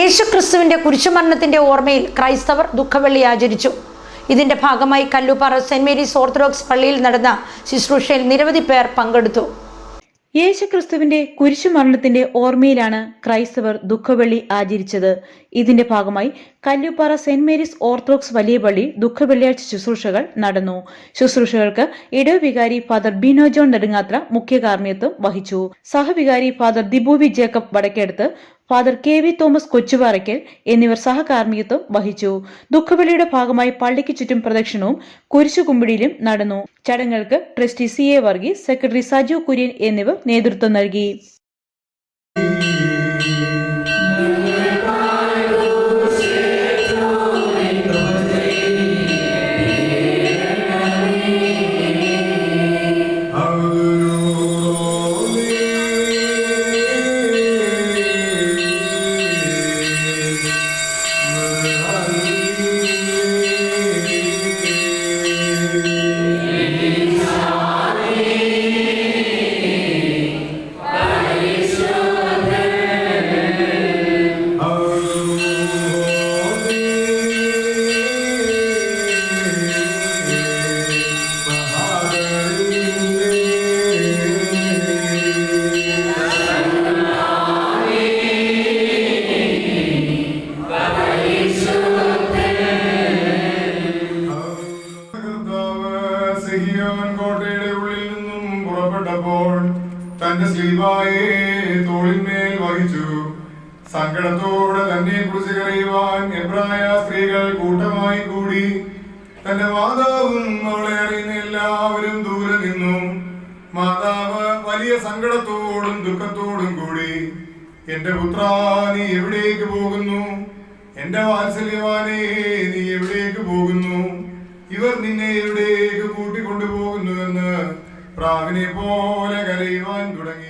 യേശുക്രിസ്തുവിന്റെ കുരിശുമരണത്തിന്റെ ഓർമ്മയിൽ ക്രൈസ്തവർ ദുഃഖവെള്ളി ആചരിച്ചു. ഇതിന്റെ ഭാഗമായി കല്ലുപാറ സെന്റ് മേരീസ് ഓർത്തഡോക്സ് പള്ളിയിൽ നടന്ന ശുശ്രൂഷയിൽ നിരവധി പേർ പങ്കെടുത്തു. യേശുക്രിസ്തുവിന്റെ കുരിശുമരണത്തിന്റെ ഓർമ്മയിലാണ് ക്രൈസ്തവർ ദുഃഖവെള്ളി ആചരിച്ചത്. ഇതിന്റെ ഭാഗമായി കല്ലുപ്പാറ സെന്റ് മേരീസ് ഓർത്തഡോക്സ് വലിയ പള്ളി ദുഃഖവെള്ളിയാഴ്ച ശുശ്രൂഷകൾ നടന്നു. ശുശ്രൂഷകൾക്ക് ഇടവികാരി ഫാദർ ബിനോ ജോൺ നെടുങ്ങാത്ര മുഖ്യ കാർമ്മികത്വം വഹിച്ചു. സഹവികാരി father ദിബൂവി Jacob Vadakkedath father K V Thomas Kochuparackal എന്നിവർ സഹകാർമ്മികത്വം വഹിച്ചു. ദുഃഖവെളിയുടെ ഭാഗമായി പള്ളിക്ക് ചുറ്റും പ്രദക്ഷിണവും കുരിശുകുമ്പിടിയിലും നടന്നു. ചടങ്ങുകൾക്ക് trustee C A Varghese secretary Saju Kurian എന്നിവർ നേതൃത്വം നൽകി. പുറപ്പെട്ടപ്പോൾ തന്റെ സ്ലീവായെ തോളിന്മേൽ വഹിച്ചു. സങ്കടത്തോടെ തന്നെ കുറിച്ച് കരയുവാൻ എബ്രായ സ്ത്രീകൾ കൂട്ടമായി കൂടി. തന്റെ മാതാവും അവളെ അറിയുന്ന എല്ലാവരും ദൂരെ നിന്നു. മാതാവ് വലിയ സങ്കടത്തോടും ദുഃഖത്തോടും കൂടി. എന്റെ പുത്ര നീ എവിടേക്ക് പോകുന്നു? എന്റെ വാത്സല്യവാനെ നീ എവിടേക്ക് പോകുന്നു? ഇവർ നിന്നെ എവിടേക്ക് കൂട്ടിക്കൊണ്ടുപോകുന്നുവെന്ന് പ്രാവിനെ പോലെ കരയുവാൻ തുടങ്ങി.